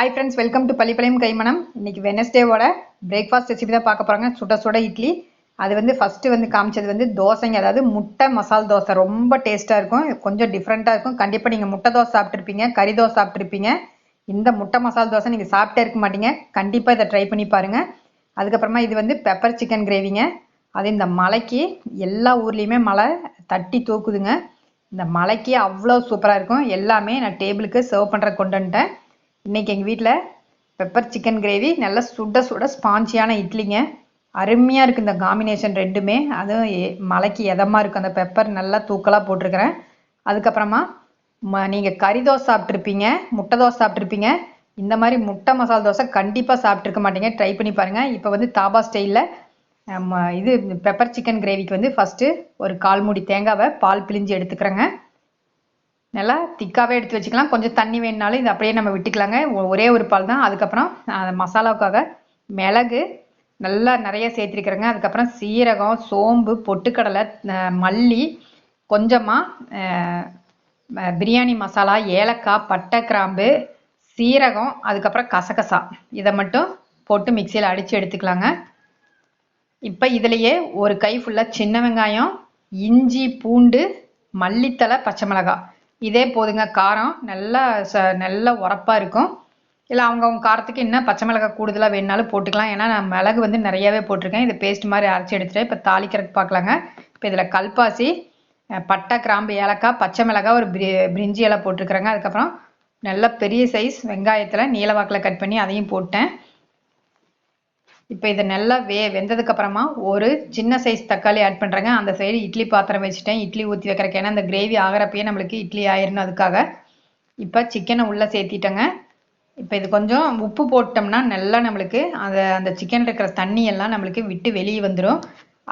Hi friends welcome to Pallipalayam Kaimanam இன்னைக்கு வெனஸ்டேவோட breakfast recipe தான் பார்க்க போகிறாங்க சுட சுட இட்லி. அது வந்து ஃபஸ்ட்டு வந்து காமிச்சது வந்து தோசைங்க. அதாவது முட்டை மசால் தோசை. ரொம்ப டேஸ்ட்டாக இருக்கும். கொஞ்சம் டிஃப்ரெண்ட்டாக இருக்கும். கண்டிப்பாக நீங்கள் முட்டை தோசை சாப்பிட்ருப்பீங்க கறி தோசை சாப்பிட்ருப்பீங்க இந்த முட்டை மசால் தோசை நீங்கள் சாப்பிட்டே இருக்க மாட்டீங்க. கண்டிப்பாக இதை ட்ரை பண்ணி பாருங்கள் அதுக்கப்புறமா இது வந்து பெப்பர் சிக்கன் கிரேவிங்க அது இந்த மலைக்கு எல்லா ஊர்லேயுமே மலை தட்டி தூக்குதுங்க. இந்த மலைக்கு அவ்வளோ சூப்பராக இருக்கும். எல்லாமே நான் டேபிளுக்கு சர்வ் பண்ணுற கொண்டு வந்துட்டேன். இன்னைக்கு எங்கள் வீட்டில் பெப்பர் சிக்கன் கிரேவி நல்லா சுட சுட ஸ்பாஞ்சியான இட்லிங்க. அருமையாக இருக்குது இந்த காம்பினேஷன் ரெண்டுமே. அதுவும் எ- மலைக்கு எதமாக இருக்கும் அந்த பெப்பர் நல்லா தூக்கலாக போட்டிருக்கிறேன். அதுக்கப்புறமா ம நீங்கள் கறி தோசை சாப்பிட்ருப்பீங்க முட்டை தோசை சாப்பிட்ருப்பீங்க இந்த மாதிரி முட்டை மசாலா தோசை கண்டிப்பாக சாப்பிட்ருக்க மாட்டீங்க. ட்ரை பண்ணி பாருங்கள் இப்போ வந்து தாபா ஸ்டைலில் இது பெப்பர் சிக்கன் கிரேவிக்கு வந்து ஃபஸ்ட்டு ஒரு கால் மூடி தேங்காவை பால் பிழிஞ்சு எடுத்துக்கிறேங்க. நல்லா திக்காவே எடுத்து வச்சுக்கலாம். கொஞ்சம் தண்ணி வேணுனாலும் இது அப்படியே நம்ம விட்டுக்கலாங்க. ஒ- ஒரே ஒரு பால் தான். அதுக்கப்புறம் மசாலாவுக்காக மிளகு நல்லா நிறைய சேர்த்துருக்குறேங்க. அதுக்கப்புறம் சீரகம் சோம்பு பொட்டுக்கடலை மல்லி கொஞ்சமாக பிரியாணி மசாலா ஏலக்காய் பட்டை கிராம்பு சீரகம் அதுக்கப்புறம் கசகசா. இதை மட்டும் போட்டு மிக்சியில் அடித்து எடுத்துக்கலாங்க. இப்போ இதுலேயே ஒரு கை ஃபுல்லாக சின்ன வெங்காயம் இஞ்சி பூண்டு மல்லித்தழை பச்சை மிளகாய். இதே போதுங்க காரம். நல்லா ச நல்லா உரப்பாக இருக்கும். இல்லை அவங்கவுங்க காரத்துக்கு என்ன பச்சை மிளகாய் கூடுதலாக வேணுனாலும் போட்டுக்கலாம். ஏன்னா நான் மிளகு வந்து நிறையவே போட்டிருக்கேன். இது பேஸ்ட் மாதிரி அரைச்சி எடுத்துகிட்டு இப்போ தாளிக்கிறதுக்கு பார்க்கலாங்க. இப்போ இதில் கல்பாசி பட்டை கிராம்பு ஏலக்காய் பச்சை மிளகாய் ஒரு பிரி பிரிஞ்சி இலை போட்டிருக்கிறேங்க. அதுக்கப்புறம் நல்ல பெரிய சைஸ் வெங்காயத்தில் நீலவாக்கில் கட் பண்ணி அதையும் போட்டேன். இப்போ இதை நல்லா வே வெந்ததுக்கு அப்புறமா ஒரு சின்ன சைஸ் தக்காளி ஆட் பண்ணுறேங்க அந்த சைடு இட்லி பாத்திரம் வச்சுட்டேன். இட்லி ஊற்றி வைக்கிறக்கு. ஏன்னா அந்த கிரேவி ஆகிறப்பயே நம்மளுக்கு இட்லி ஆயிரணும் அதுக்காக. இப்போ சிக்கனை உள்ளே சேர்த்திட்டேங்க. இப்போ இது கொஞ்சம் உப்பு போட்டோம்னா நல்லா நம்மளுக்கு அந்த அந்த சிக்கன் இருக்கிற தண்ணி எல்லாம் நம்மளுக்கு விட்டு வெளியே வந்துடும்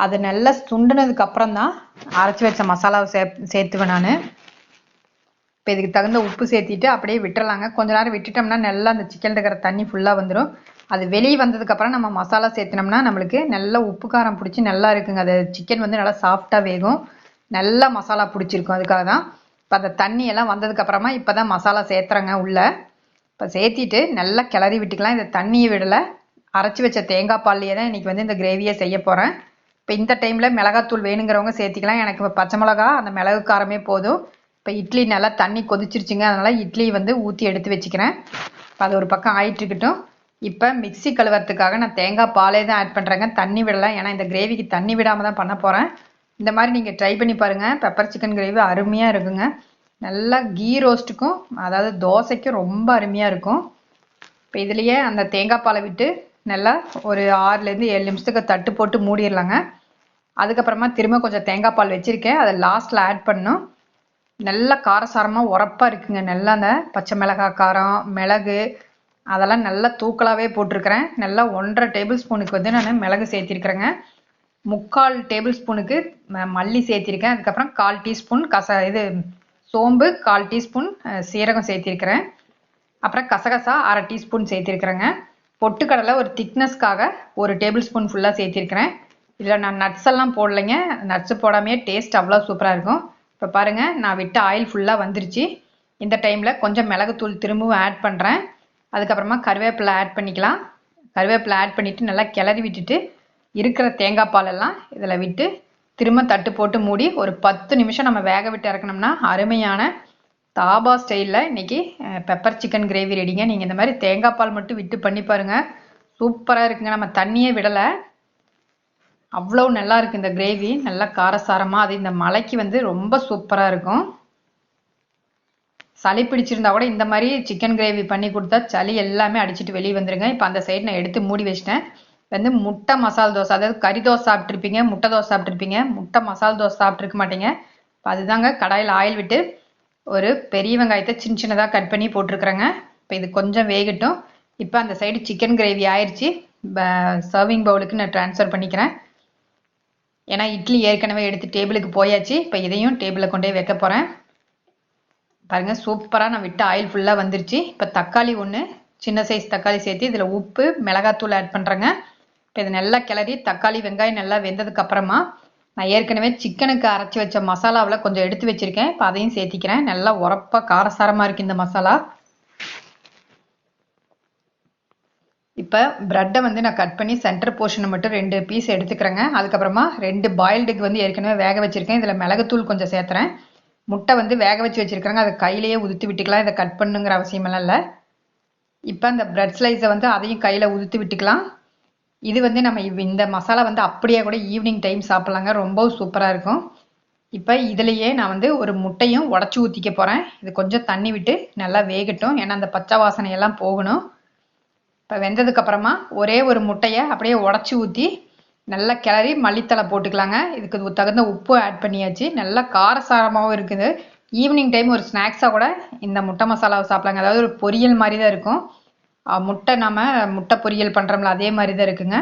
அது நல்லா சுண்டுனதுக்கு அப்புறம் தான் அரைச்சி வச்ச மசாலாவை சே சேர்த்துவேன் நான். இப்போ இதுக்கு தகுந்த உப்பு சேர்த்திட்டு அப்படியே விட்டுறலாங்க. கொஞ்ச நேரம் விட்டுட்டோம்னா நல்லா அந்த சிக்கன் இருக்கிற தண்ணி ஃபுல்லாக வந்துடும் அது வெளியே வந்ததுக்கப்புறம் நம்ம மசாலா சேர்த்தினோம்னா நம்மளுக்கு நல்லா உப்பு காரம் பிடிச்சி நல்லா இருக்குங்க. அது சிக்கன் வந்து நல்லா சாஃப்டாக வேகும். நல்லா மசாலா பிடிச்சிருக்கும் அதுக்காக தான். இப்போ அந்த தண்ணி எல்லாம் வந்ததுக்கப்புறமா இப்போ தான் மசாலா சேர்த்துறேங்க உள்ளே. இப்போ சேர்த்திட்டு நல்லா கிளறி விட்டுக்கலாம். இந்த தண்ணியை விடலை. அரைச்சி வச்ச தேங்காய் பால்லையே தான் இன்றைக்கி வந்து இந்த கிரேவியை செய்ய போகிறேன் இப்போ இந்த டைமில் மிளகாத்தூள் வேணுங்கிறவங்க சேர்த்திக்கலாம். எனக்கு இப்போ பச்சை மிளகா அந்த மிளகு காரமே போதும். இப்போ இட்லி நல்லா தண்ணி கொதிச்சிருச்சுங்க அதனால் இட்லி வந்து ஊற்றி எடுத்து வச்சுக்கிறேன். இப்போ அது ஒரு பக்கம் ஆயிட்டு இருக்கட்டும். இப்போ மிக்ஸி கழுவுறதுக்காக நான் தேங்காய் பாலே தான் ஆட் பண்ணுறேங்க தண்ணி விடலை ஏன்னா இந்த கிரேவிக்கு தண்ணி விடாமல் தான் பண்ண போகிறேன் இந்த மாதிரி நீங்கள் ட்ரை பண்ணி பாருங்கள் பெப்பர் சிக்கன் கிரேவி அருமையாக இருக்குங்க. நல்லா கீ ரோஸ்ட்டுக்கும் அதாவது தோசைக்கும் ரொம்ப அருமையாக இருக்கும். இப்போ இதுலேயே அந்த தேங்காய் பாலை விட்டு நல்லா ஒரு ஆறுலேருந்து ஏழு நிமிஷத்துக்கு தட்டு போட்டு மூடிடலாங்க. அதுக்கப்புறமா திரும்ப கொஞ்சம் தேங்காய் பால் வச்சுருக்கேன். அதை லாஸ்ட்டில் ஆட் பண்ணும் நல்லா காரசாரமாக உரப்பாக இருக்குங்க. நல்லா அந்த பச்சை மிளகாய் காரம் மிளகு அதெல்லாம் நல்லா தூக்கலாகவே போட்டிருக்கிறேன். நல்லா ஒன்றரை டேபிள் ஸ்பூனுக்கு வந்து நான் மிளகு சேர்த்திருக்கிறேங்க. முக்கால் டேபிள் ஸ்பூனுக்கு ம- மல்லி சேர்த்திருக்கேன். அதுக்கப்புறம் கால் டீஸ்பூன் கச இது சோம்பு கால் டீஸ்பூன் சீரகம் சேர்த்திருக்கிறேன். அப்புறம் கசகசா அரை டீஸ்பூன் சேர்த்திருக்கிறேங்க. பொட்டுக்கடலை ஒரு திக்னஸ்க்காக ஒரு டேபிள் ஸ்பூன் ஃபுல்லாக சேர்த்திருக்கிறேன். இதில் நான் நட்ஸ் எல்லாம் போடலைங்க. நட்ஸ் போடாமையே டேஸ்ட் அவ்வளோ சூப்பராக இருக்கும். இப்போ பாருங்கள் நான் விட்ட ஆயில் ஃபுல்லாக வந்துருச்சு. இந்த டைமில் கொஞ்சம் மிளகுத்தூள் திரும்பவும் ஆட் பண்ணுறேன் அதுக்கப்புறமா கருவேப்பிலை ஆட் பண்ணிக்கலாம். கருவேப்பிலை ஆட் பண்ணிவிட்டு நல்லா கிளறி விட்டுட்டு இருக்கிற தேங்காய் பாலெல்லாம் இதில் விட்டு திரும்ப தட்டு போட்டு மூடி ஒரு பத்து நிமிஷம் நம்ம வேக விட்டு இறக்கணும்னா அருமையான தாபா ஸ்டைலில் இன்றைக்கி பெப்பர் சிக்கன் கிரேவி ரெடிங்க நீங்கள் இந்த மாதிரி தேங்காய் பால் மட்டும் விட்டு பண்ணி பாருங்க. சூப்பராக இருக்குங்க. நம்ம தண்ணியே விடலை. அவ்வளோ நல்லா இருக்கு இந்த கிரேவி நல்லா காரசாரமாக அது இந்த மலைக்கு வந்து ரொம்ப சூப்பராக இருக்கும். சளி பிடிச்சிருந்தா கூட இந்த மாதிரி சிக்கன் கிரேவி பண்ணி கொடுத்தா சளி எல்லாமே அடிச்சிட்டு வெளியே வந்துருங்க. இப்போ அந்த சைடு நான் எடுத்து மூடி வச்சிட்டேன். வந்து முட்டை மசால் தோசை. அதாவது கறி தோசை சாப்பிட்ருப்பீங்க முட்டை தோசை சாப்பிட்ருப்பீங்க முட்டை மசால் தோசை சாப்பிட்ருக்க மாட்டீங்க. இப்போ அதுதாங்க கடாயில் ஆயில் விட்டு ஒரு பெரிய வெங்காயத்தை சின்ன சின்னதாக கட் பண்ணி போட்டிருக்குறேங்க. இப்போ இது கொஞ்சம் வேகட்டும். இப்போ அந்த சைடு சிக்கன் கிரேவி ஆயிடுச்சு சர்விங் பவுலுக்கு நான் ட்ரான்ஸ்ஃபர் பண்ணிக்கிறேன். ஏன்னா இட்லி ஏற்கனவே எடுத்து டேபிளுக்கு போயாச்சு. இப்போ இதையும் டேபிளில் கொண்டே வைக்க போகிறேன் பாருங்கள் சூப்பராக நான் விட்ட ஆயில் ஃபுல்லாக வந்துருச்சு. இப்போ தக்காளி ஒன்று சின்ன சைஸ் தக்காளி சேர்த்து இதில் உப்பு மிளகாத்தூள் ஆட் பண்ணுறேங்க இப்போ இது நல்லா கிளறி தக்காளி வெங்காயம் நல்லா வெந்ததுக்கப்புறமா நான் ஏற்கனவே சிக்கனுக்கு அரைச்சி வச்ச மசாலாவில் கொஞ்சம் எடுத்து வச்சுருக்கேன். இப்போ அதையும் சேர்த்திக்கிறேன். நல்லா உரப்பாக காரசாரமாக இருக்குது இந்த மசாலா. இப்போ ப்ரெட்டை வந்து நான் கட் பண்ணி சென்டர் போர்ஷனை மட்டும் ரெண்டு பீஸ் எடுத்துக்கிறேங்க. அதுக்கப்புறமா ரெண்டு பாயில்டுக்கு வந்து ஏற்கனவே வேக வச்சுருக்கேன். இதில் மிளகுத்தூள் கொஞ்சம் சேர்த்துறேன். முட்டை வந்து வேக வச்சு வச்சுருக்கிறாங்க. அதை கையிலேயே உதுத்து விட்டுக்கலாம். இதை கட் பண்ணுங்கிற அவசியமெல்லாம் இல்லை. இப்போ அந்த ப்ரெட் ஸ்லைஸை வந்து அதையும் கையில் உதுத்து விட்டுக்கலாம். இது வந்து நம்ம இவ்- இந்த மசாலா வந்து அப்படியே கூட ஈவினிங் டைம் சாப்பிட்லாங்க. ரொம்ப சூப்பராக இருக்கும். இப்போ இதுலேயே நான் வந்து ஒரு முட்டையும் உடச்சி ஊற்றிக்க போகிறேன் இது கொஞ்சம் தண்ணி விட்டு நல்லா வேகட்டும். ஏன்னா அந்த பச்சை வாசனையெல்லாம் போகணும். இப்போ வெந்ததுக்கு அப்புறமா ஒரே ஒரு முட்டையை அப்படியே உடச்சி ஊற்றி நல்லா கிளறி மல்லித்தலை போட்டுக்கலாங்க. இதுக்கு தகுந்த உப்பு ஆட் பண்ணியாச்சு. நல்லா காரசாரமாகவும் இருக்குது. ஈவினிங் டைம் ஒரு ஸ்நாக்ஸாக கூட இந்த முட்டை மசாலாவை சாப்பிடலாங்க. அதாவது ஒரு பொரியல் மாதிரி தான் இருக்கும் முட்டை நம்ம முட்டை பொரியல் பண்ணுறோம்ல அதே மாதிரி தான் இருக்குங்க.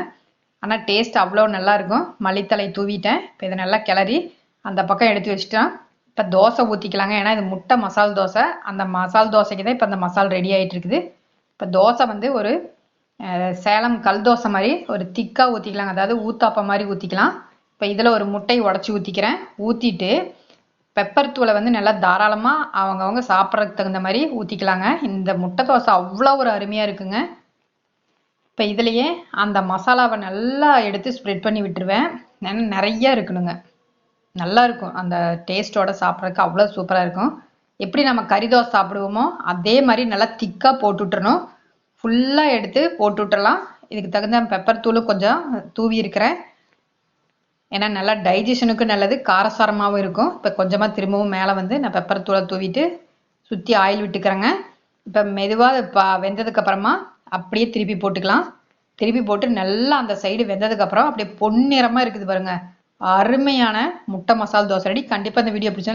ஆனால் டேஸ்ட் அவ்வளோ நல்லாயிருக்கும் மல்லித்தலை தூவிட்டேன். இப்போ இதை நல்லா கிளறி அந்த பக்கம் எடுத்து வச்சுட்டேன் இப்போ தோசை ஊற்றிக்கலாங்க ஏன்னா இது முட்டை மசால் தோசை. அந்த மசால் தோசைக்கு தான் இப்போ அந்த மசால் ரெடி ஆகிட்டு இருக்குது. இப்போ தோசை வந்து ஒரு சேலம் கல் தோசை மாதிரி ஒரு திக்காக ஊற்றிக்கலாங்க அதாவது ஊத்தாப்பம் மாதிரி ஊற்றிக்கலாம் இப்போ இதில் ஒரு முட்டை உடச்சி ஊற்றிக்கிறேன் ஊற்றிட்டு பெப்பர் தூளை வந்து நல்லா தாராளமாக அவங்கவுங்க சாப்பிட்றதுக்கு தகுந்த மாதிரி ஊற்றிக்கலாங்க இந்த முட்டை தோசை அவ்வளோ ஒரு அருமையாக இருக்குங்க. இப்போ இதுலேயே அந்த மசாலாவை நல்லா எடுத்து ஸ்ப்ரெட் பண்ணி விட்டுருவேன். ஏன்னா நிறையா இருக்கணுங்க. நல்லா இருக்கும். அந்த டேஸ்ட்டோட சாப்பிட்றதுக்கு அவ்வளோ சூப்பராக இருக்கும். எப்படி நம்ம கறி தோசை சாப்பிடுவோமோ அதே மாதிரி நல்லா திக்காக போட்டு விட்டுறணும் ஃபுல்லாக எடுத்து போட்டு விட்டுறலாம். இதுக்கு தகுந்த பெப்பர் தூளும் கொஞ்சம் தூவி இருக்கிறேன். ஏன்னா நல்லா டைஜஷனுக்கு நல்லது காரசாரமாகவும் இருக்கும். இப்போ கொஞ்சமாக திரும்பவும் மேலே வந்து நான் பெப்பர் தூளை தூவிட்டு சுற்றி ஆயில் விட்டுக்கிறேங்க. இப்போ மெதுவாக பா வெந்ததுக்கப்புறமா அப்படியே திருப்பி போட்டுக்கலாம். திருப்பி போட்டு நல்லா அந்த சைடு வெந்ததுக்கப்புறம் அப்படியே பொன்னிறமாக இருக்குது பாருங்கள் அருமையான முட்டை மசால் தோசை ரெடி. கண்டிப்பாக இந்த வீடியோ பிடிச்சா